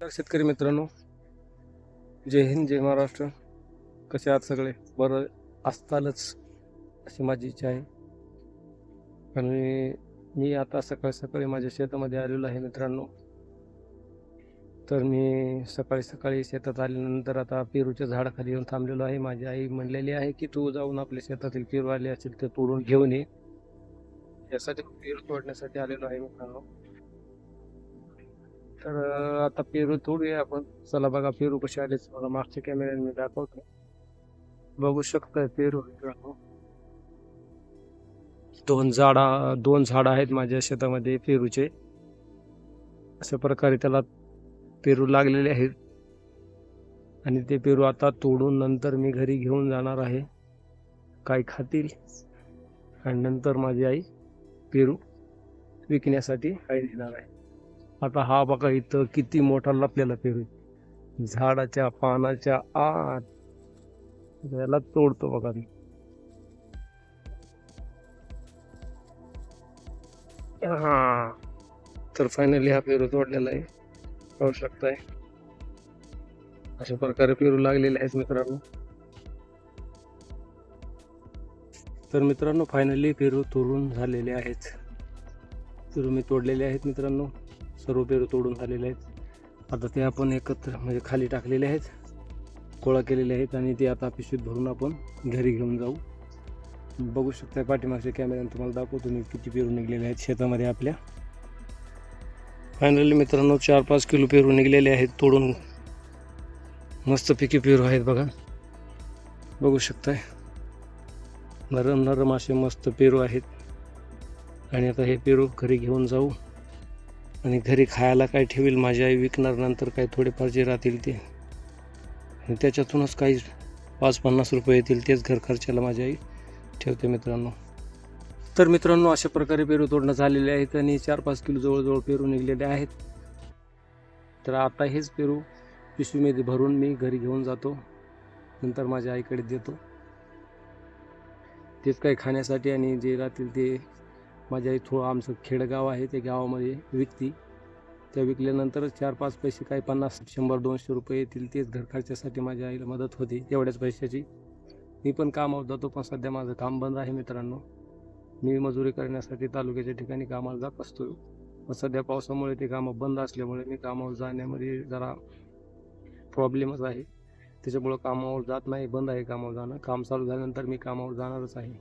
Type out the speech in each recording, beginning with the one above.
तर शेतकरी मित्रांनो. जय हिंद जय महाराष्ट्र. कसे आहात सगळे? बरं असतालच अशी माझी इच्छा आहे. आणि मी आता सकाळी सकाळी माझ्या शेतामध्ये आलेलो आहे मित्रांनो. तर मी सकाळी सकाळी शेतात आल्यानंतर आता पेरूच्या झाडाखाली येऊन थांबलेलो आहे. माझी आई म्हणलेली आहे की तू जाऊन आपल्या शेतातील पेरू आले असेल ते तोडून घेऊन ये. यासाठी पेरू तोडण्यासाठी आलेलो आहे मित्रांनो. तर आता पेरू तोडूया आपण. चला बघा पेरू कसे आले मला मागच्या कॅमेऱ्याने मी दाखवतो. बघू शकतोय पेरू हो. दोन झाडा दोन झाडं आहेत माझ्या शेतामध्ये पेरूचे. अशा प्रकारे त्याला पेरू लागलेले आहेत. आणि ते पेरू आता तोडून नंतर मी घरी घेऊन जाणार आहे. काय खातील? आणि नंतर माझी आई पेरू विकण्यासाठी आई देणार आहे? आता हा बघा इथं किती मोठा लपलेला पेरू झाडाच्या पानाच्या आत. याला तोडतो बघा मी. हा. तर फायनली हा पेरू तोडलेला आहे. पाहू शकताय. अशा प्रकारे पेरू लागलेले आहेत मित्रांनो. तर मित्रांनो फायनली पेरू तोडून झालेले आहेत. पेरू मी तोडलेले आहेत मित्रांनो. सर्व पेरू तोडून झालेले आहेत. आता ते आपण एकत्र म्हणजे खाली टाकलेले आहेत. गोळा केलेले आहेत आणि ते आता पिशवीत भरून आपण घरी घेऊन जाऊ. बघू शकता पाठीमागच्या कॅमेऱ्याने तुम्हाला दाखवतो मी किती पेरू निघलेले आहेत शेतामध्ये आपल्या. फायनली मित्रांनो चार पाच किलो पेरू निघलेले आहेत तोडून. मस्तपैकी पेरू आहेत बघा. बघू शकताय. नरम नरम असे मस्त पेरू आहेत. आणि आता हे पेरू घरी घेऊन जाऊ. आणि घरी खायला काय ठेवेल माझी आई विकणार नंतर काही थोडेफार जे राहतील ते. आणि त्याच्यातूनच काही पाच पन्नास रुपये येतील तेच घर खर्चाला माझी आई ठेवते मित्रांनो. तर मित्रांनो अशा प्रकारे पेरू तोडणं झालेले आहेत आणि चार पाच किलो जवळजवळ पेरू निघलेले आहेत. तर आता हेच पेरू पिशवीमध्ये भरून मी घरी घेऊन जातो. नंतर माझ्या आईकडे देतो. तेच काही खाण्यासाठी आणि जे राहतील ते माझ्या आई थोडं आमचं खेडगाव आहे ते गावामध्ये विकती. त्या विकल्यानंतरच चार पाच पैसे काही पन्नास शंभर दोनशे रुपये येतील तेच घर खर्चासाठी माझ्या आईला मदत होते एवढ्याच पैशाची. मी पण कामावर जातो पण सध्या माझं काम बंद आहे मित्रांनो. मी मजुरी करण्यासाठी तालुक्याच्या ठिकाणी कामाला जात असतो. पण सध्या पावसामुळे ते कामं बंद असल्यामुळे मी कामावर जाण्यामध्ये जरा प्रॉब्लेमच आहे. त्याच्यामुळं कामावर जात नाही बंद आहे कामावर जाणं. काम चालू झाल्यानंतर मी कामावर जाणारच आहे.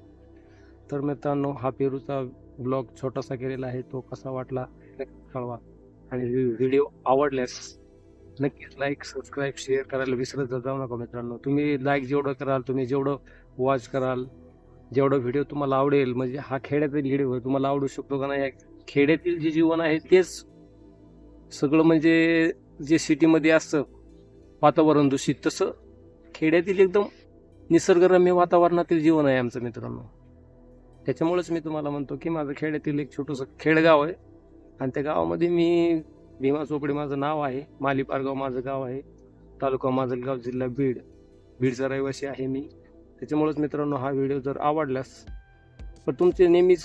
तर मित्रांनो हा पेरूचा ब्लॉग छोटासा केलेला आहे तो कसा वाटला नक्की कळवा. आणि व्हिडिओ आवडल्यास नक्कीच लाईक सबस्क्राईब शेअर करायला विसरत जाऊ नका मित्रांनो. तुम्ही लाईक जेवढं कराल तुम्ही जेवढं वॉच कराल जेवढं व्हिडिओ तुम्हाला आवडेल म्हणजे हा खेड्यातील व्हिडिओ तुम्हाला आवडू शकतो का नाही खेड्यातील जे जीवन आहे तेच सगळं म्हणजे जे सिटीमध्ये असतं वातावरण दूषित तसं खेड्यातील एकदम निसर्गरम्य वातावरणातील जीवन आहे आमचं मित्रांनो. त्याच्यामुळेच मी तुम्हाला म्हणतो की माझं खेड्यातील एक छोटंसं खेडगाव आहे. आणि त्या गावामध्ये मी भीमा चोपडी माझं नाव आहे. माली पारगाव माझं गाव आहे. तालुका माजलगाव जिल्हा बीड. बीडचा रहिवासी आहे मी. त्याच्यामुळेच मित्रांनो हा व्हिडिओ जर आवडल्यास पण तुमचे नेहमीच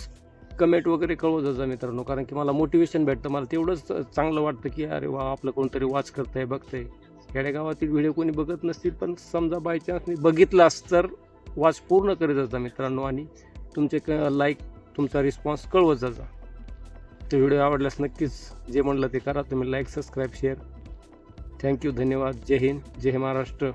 कमेंट वगैरे कळवत जा मित्रांनो. कारण की मला मोटिवेशन भेटतं. मला तेवढंच चांगलं वाटतं की अरे वा आपलं कोणतरी वाच करतंय बघतंय. खेडेगावातील व्हिडिओ कोणी बघत नसतील पण समजा बाय चान्स मी बघितलास तर वाच पूर्ण करीत असता मित्रांनो. आणि तुमचे क लाईक तुमचा रिस्पॉन्स कळवत जा तो व्हिडिओ आवडल्यास नक्कीच जे म्हणलं ते करा. तुम्ही लाईक सबस्क्राईब शेअर थँक्यू धन्यवाद. जय हिंद. जय महाराष्ट्र.